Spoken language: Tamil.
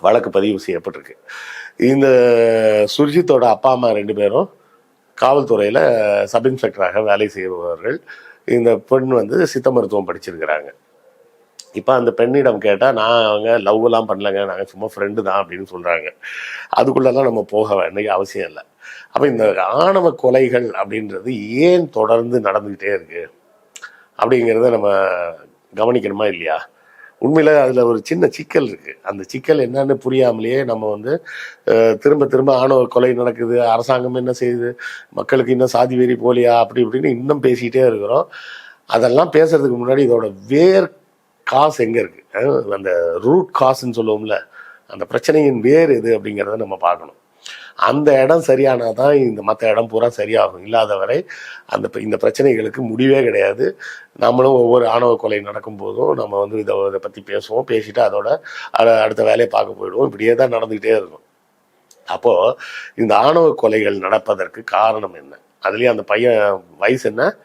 வழக்கு பதிவு செய்யப்பட்டிருக்கு. இந்த சுர்ஜித்தோட அப்பா அம்மா ரெண்டு பேரும் காவல்துறையில் சப் இன்ஸ்பெக்டராக வேலை செய்பவர்கள். இந்த பெண் வந்து சித்த மருத்துவம் படிச்சிருக்கிறாங்க. இப்போ அந்த பெண்ணிடம் கேட்டால் நான் அவங்க லவ்லாம் பண்ணலங்க. நாங்கள் சும்மா ஃப்ரெண்டு தான் அப்படின்னு சொல்கிறாங்க அதுக்குள்ளெல்லாம் நம்ம போக வேண்டிய அவசியம் இல்லை. அப்போ இந்த ஆணவ கொலைகள் அப்படின்றது ஏன் தொடர்ந்து நடந்துக்கிட்டே இருக்கு? அப்படிங்கிறத நம்ம கவனிக்கணுமா இல்லையா? உண்மையில் அதில் ஒரு சின்ன சிக்கல் இருக்குது அந்த சிக்கல் என்னன்னு புரியாமலேயே நம்ம வந்து திரும்ப திரும்ப ஆணவ கொலை நடக்குது அரசாங்கம் என்ன செய்யுது மக்களுக்கு இன்னும் சாதி வெறி போலியா அப்படி இப்படின்னு இன்னும் பேசிக்கிட்டே இருக்கிறோம். அதெல்லாம் பேசுறதுக்கு முன்னாடி இதோட வேர் காசு எங்கே இருக்குது அந்த ரூட் காசுன்னு சொல்லுவோம்ல அந்த பிரச்சனையின் வேர் எது அப்படிங்கிறத நம்ம பார்க்கணும். அந்த இடம் சரியானால் தான் இந்த மற்ற இடம் பூரா சரியாகும். இல்லாத வரை அந்த ப- இந்த பிரச்சனைகளுக்கு முடிவே கிடையாது. நம்மளும் ஒவ்வொரு ஆணவ கொலை நடக்கும் போதும் நம்ம வந்து இதை இதை பற்றி பேசுவோம். பேசிட்டு அதோட அடுத்த வேலையை பார்க்க போயிடுவோம். இப்படியே தான் நடந்துக்கிட்டே இருக்கும். அப்போது இந்த ஆணவ கொலைகள் நடப்பதற்கு காரணம் என்ன? அதுலேயும் அந்த பையன் வயசு என்ன?